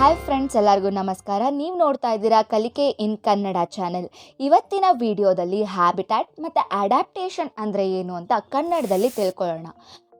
Hi friends ಎಲ್ಲರಿಗೂ ನಮಸ್ಕಾರ. ನೀವು ನೋಡ್ತಾ ಇದ್ದೀರಾ ಕಲಿಕೆ ಇನ್ ಕನ್ನಡ ಚಾನೆಲ್ ಇವತ್ತಿನ ವಿಡಿಯೋದಲ್ಲಿ ಹ್ಯಾಬಿಟ್ಯಾಟ್ ಮತ್ತು ಅಡ್ಯಾಪ್ಟೇಷನ್ ಅಂದರೆ ಏನು ಅಂತ ಕನ್ನಡದಲ್ಲಿ ತಿಳ್ಕೊಳ್ಳೋಣ.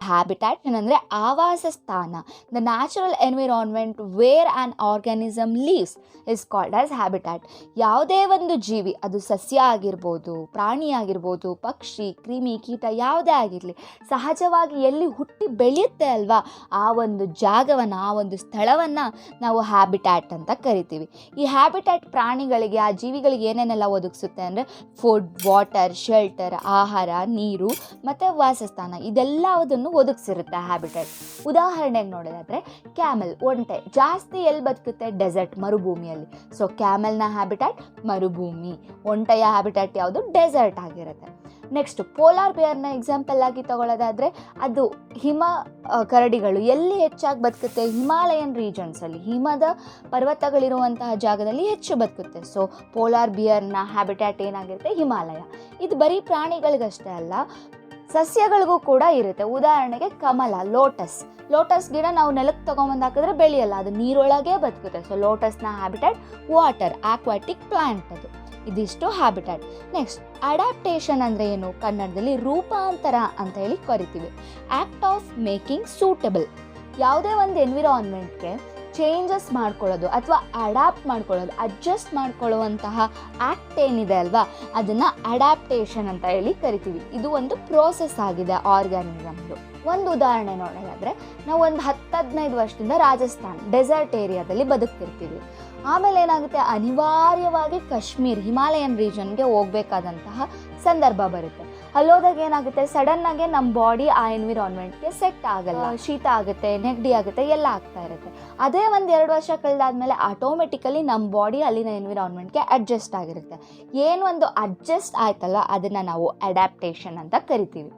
ಹ್ಯಾಬಿಟ್ಯಾಟ್ ಏನಂದರೆ ಆವಾಸ ಸ್ಥಾನ. The natural environment where an organism lives is called as habitat ಯಾವುದೇ ಒಂದು ಜೀವಿ, ಅದು ಸಸ್ಯ ಆಗಿರ್ಬೋದು, ಪ್ರಾಣಿ ಆಗಿರ್ಬೋದು, ಪಕ್ಷಿ, ಕ್ರಿಮಿ ಕೀಟ ಯಾವುದೇ ಆಗಿರಲಿ, ಸಹಜವಾಗಿ ಎಲ್ಲಿ ಹುಟ್ಟಿ ಬೆಳೆಯುತ್ತೆ ಅಲ್ವಾ, ಆ ಒಂದು ಜಾಗವನ್ನು, ಆ ಒಂದು ಸ್ಥಳವನ್ನು ನಾವು ಹ್ಯಾಬಿಟ್ಯಾಟ್ ಅಂತ ಕರಿತೀವಿ. ಈ ಹ್ಯಾಬಿಟ್ಯಾಟ್ ಪ್ರಾಣಿಗಳಿಗೆ, ಆ ಜೀವಿಗಳಿಗೆ ಏನೇನೆಲ್ಲ ಒದಗಿಸುತ್ತೆ ಅಂದರೆ ಫುಡ್ ವಾಟರ್ ಶೆಲ್ಟರ್ ಆಹಾರ, ನೀರು, ಮತ್ತು ವಾಸಸ್ಥಾನ. ಇದೆಲ್ಲದನ್ನು ಒದಗಿಸಿರುತ್ತೆ ಹ್ಯಾಬಿಟೇಟ್ ಉದಾಹರಣೆಗೆ ನೋಡೋದಾದರೆ ಕ್ಯಾಮೆಲ್ ಒಂಟೆ ಜಾಸ್ತಿ ಎಲ್ಲಿ ಬದುಕುತ್ತೆ? ಡೆಸರ್ಟ್ ಮರುಭೂಮಿಯಲ್ಲಿ. ಸೊ ಕ್ಯಾಮೆಲ್ನ ಹ್ಯಾಬಿಟ್ಯಾಟ್ ಮರುಭೂಮಿ. ಒಂಟೆಯ ಹ್ಯಾಬಿಟ್ಯಾಟ್ ಯಾವುದು? ಡೆಸರ್ಟ್ ಆಗಿರುತ್ತೆ. ನೆಕ್ಸ್ಟ್ ಪೋಲಾರ್ ಬಿಯರ್ನ ಎಕ್ಸಾಂಪಲ್ ಆಗಿ ತಗೊಳ್ಳೋದಾದರೆ ಅದು ಹಿಮ ಕರಡಿಗಳು ಎಲ್ಲಿ ಹೆಚ್ಚಾಗಿ ಬದುಕುತ್ತೆ? ಹಿಮಾಲಯನ್ ರೀಜನ್ಸಲ್ಲಿ ಹಿಮದ ಪರ್ವತಗಳಿರುವಂತಹ ಜಾಗದಲ್ಲಿ ಹೆಚ್ಚು ಬದುಕುತ್ತೆ. ಸೊ ಪೋಲಾರ್ ಬಿಯರ್ನ ಹ್ಯಾಬಿಟ್ಯಾಟ್ ಏನಾಗಿರುತ್ತೆ? ಹಿಮಾಲಯ. ಇದು ಬರೀ ಪ್ರಾಣಿಗಳಿಗಷ್ಟೇ ಅಲ್ಲ ಸಸ್ಯಗಳಿಗೂ ಕೂಡ ಇರುತ್ತೆ. ಉದಾಹರಣೆಗೆ ಕಮಲ, ಲೋಟಸ್. ಲೋಟಸ್ ಗಿಡ ನಾವು ನೆಲಕ್ಕೆ ತೊಗೊಂಬಂದು ಹಾಕಿದ್ರೆ ಬೆಳೆಯಲ್ಲ. ಅದು ನೀರೊಳಗೆ ಬದುಕುತ್ತೆ. ಸೊ ಲೋಟಸ್ನ ಹ್ಯಾಬಿಟ್ಯಾಟ್ ವಾಟರ್ ಆಕ್ವಾಟಿಕ್ ಪ್ಲಾಂಟ್ ಅದು. ಇದಿಷ್ಟು ಹ್ಯಾಬಿಟ್ಯಾಟ್ ನೆಕ್ಸ್ಟ್ ಅಡ್ಯಾಪ್ಟೇಷನ್ ಅಂದರೆ ಏನು? ಕನ್ನಡದಲ್ಲಿ ರೂಪಾಂತರ ಅಂತ ಹೇಳಿ ಕರಿತೀವಿ. ಆ್ಯಕ್ಟ್ ಆಫ್ ಮೇಕಿಂಗ್ ಸೂಟಬಲ್ ಯಾವುದೇ ಒಂದು ಎನ್ವಿರಾನ್ಮೆಂಟ್ಗೆ ಚೇಂಜಸ್ ಮಾಡ್ಕೊಳ್ಳೋದು ಅಥವಾ ಅಡಾಪ್ಟ್ ಮಾಡ್ಕೊಳ್ಳೋದು ಅಡ್ಜಸ್ಟ್ ಮಾಡ್ಕೊಳ್ಳುವಂತಹ ಆ್ಯಕ್ಟ್ ಏನಿದೆ ಅಲ್ವಾ? ಅದನ್ನು ಅಡಾಪ್ಟೇಷನ್ ಅಂತ ಹೇಳಿ ಕರಿತೀವಿ. ಇದು ಒಂದು ಪ್ರೋಸೆಸ್ ಆಗಿದೆ ಆರ್ಗ್ಯಾನಿಸಮ್ದು ಒಂದು ಉದಾಹರಣೆ ನೋಡೋದಾದರೆ ನಾವು ಒಂದು ಹತ್ತು ಹದಿನೈದು ವರ್ಷದಿಂದ ರಾಜಸ್ಥಾನ್ ಡೆಸರ್ಟ್ ಏರಿಯಾದಲ್ಲಿ ಬದುಕ್ತಿರ್ತೀವಿ. ಆಮೇಲೆ ಏನಾಗುತ್ತೆ? ಅನಿವಾರ್ಯವಾಗಿ ಕಾಶ್ಮೀರ್, ಹಿಮಾಲಯನ್ ರೀಜನ್ಗೆ ಹೋಗಬೇಕಾದಂತಹ ಸಂದರ್ಭ ಬರುತ್ತೆ. ಅಲ್ಲೋದಾಗ ಏನಾಗುತ್ತೆ? ಸಡನ್ನಾಗೆ ನಮ್ಮ ಬಾಡಿ ಆ ಎನ್ವಿರಾನ್ಮೆಂಟ್ಗೆ ಸೆಟ್ ಆಗಲ್ಲ. ಶೀತ ಆಗುತ್ತೆ ನೆಗಡಿ ಆಗುತ್ತೆ ಎಲ್ಲ ಆಗ್ತಾ ಇರುತ್ತೆ. ಅದೇ ಒಂದು ಎರಡು ವರ್ಷ ಕಳೆದಾದ್ಮೇಲೆ ಆಟೋಮೆಟಿಕಲಿ ನಮ್ಮ ಬಾಡಿ ಅಲ್ಲಿನ ಎನ್ವಿರಾನ್ಮೆಂಟ್ಗೆ ಅಡ್ಜಸ್ಟ್ ಆಗಿರುತ್ತೆ. ಏನು ಒಂದು ಅಡ್ಜಸ್ಟ್ ಆಯ್ತಲ್ಲ ಅದನ್ನು ನಾವು ಅಡ್ಯಾಪ್ಟೇಷನ್ ಅಂತ ಕರಿತೀವಿ.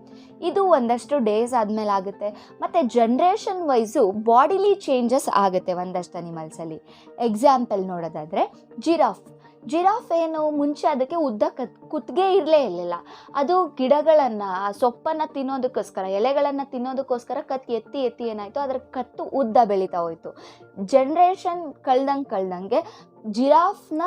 ಇದು ಒಂದಷ್ಟು ಡೇಸ್ ಆದಮೇಲೆ ಆಗುತ್ತೆ. ಮತ್ತು ಜನ್ರೇಷನ್ ವೈಸು ಬಾಡಿಲಿ ಚೇಂಜಸ್ ಆಗುತ್ತೆ ಒಂದಷ್ಟು ಅನಿಮಲ್ಸಲ್ಲಿ ಎಕ್ಸಾಂಪಲ್ ನೋಡೋದಾದರೆ ಜಿರಾಫ್ ಜಿರಾಫ್ ಏನು ಮುಂಚೆ ಅದಕ್ಕೆ ಉದ್ದ ಕತ್ ಕುತ್ತಿಗೆ ಇರಲೇ ಇರಲಿಲ್ಲ. ಅದು ಗಿಡಗಳನ್ನು ಸೊಪ್ಪನ್ನು ತಿನ್ನೋದಕ್ಕೋಸ್ಕರ, ಎಲೆಗಳನ್ನು ತಿನ್ನೋದಕ್ಕೋಸ್ಕರ ಕತ್ತು ಎತ್ತಿ ಎತ್ತಿ ಏನಾಯಿತು ಅದರ ಕತ್ತು ಉದ್ದ ಬೆಳೀತಾ ಹೋಯಿತು. ಜನ್ರೇಷನ್ ಕಳ್ದಂಗೆ ಕಳ್ದಂಗೆ ಜಿರಾಫ್ನ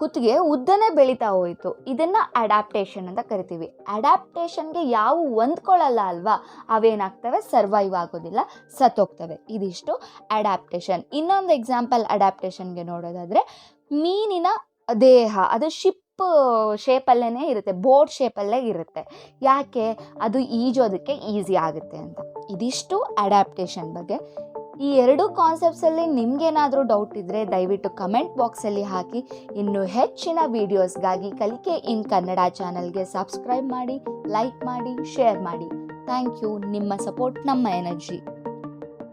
ಕುತ್ತಿಗೆ ಉದ್ದನೇ ಬೆಳೀತಾ ಹೋಯಿತು. ಇದನ್ನು ಅಡ್ಯಾಪ್ಟೇಷನ್ ಅಂತ ಕರಿತೀವಿ. ಅಡ್ಯಾಪ್ಟೇಷನ್ಗೆ ಯಾವ ಹೊಂದ್ಕೊಳ್ಳಲ್ಲ ಅಲ್ವಾ? ಅವೇನಾಗ್ತವೆ? ಸರ್ವೈವ್ ಆಗೋದಿಲ್ಲ, ಸತ್ತೋಗ್ತವೆ. ಇದಿಷ್ಟು ಅಡ್ಯಾಪ್ಟೇಷನ್ ಇನ್ನೊಂದು ಎಕ್ಸಾಂಪಲ್ ಅಡ್ಯಾಪ್ಟೇಷನ್ಗೆ ನೋಡೋದಾದರೆ ಮೀನಿನ ದೇಹ, ಅದು ಶಿಪ್ ಶೇಪಲ್ಲೇ ಇರುತ್ತೆ, ಬೋಟ್ ಶೇಪಲ್ಲೇ ಇರುತ್ತೆ. ಯಾಕೆ? ಅದು ಈಜೋದಕ್ಕೆ ಈಸಿ ಆಗುತ್ತೆ ಅಂತ. ಇದಿಷ್ಟು ಅಡ್ಯಾಪ್ಟೇಷನ್ ಬಗ್ಗೆ. ಈ ಎರಡು ಕಾನ್ಸೆಪ್ಟ್ಸಲ್ಲಿ ನಿಮಗೇನಾದರೂ ಡೌಟ್ ಇದ್ದರೆ ದಯವಿಟ್ಟು ಕಮೆಂಟ್ ಬಾಕ್ಸಲ್ಲಿ ಹಾಕಿ. ಇನ್ನು ಹೆಚ್ಚಿನ ವೀಡಿಯೋಸ್ಗಾಗಿ ಕಲಿಕೆ ಇನ್ ಕನ್ನಡ ಚಾನಲ್ಗೆ ಸಬ್ಸ್ಕ್ರೈಬ್ ಮಾಡಿ, ಲೈಕ್ ಮಾಡಿ, ಶೇರ್ ಮಾಡಿ. Thank you. ನಿಮ್ಮ ಸಪೋರ್ಟ್, ನಮ್ಮ ಎನರ್ಜಿ.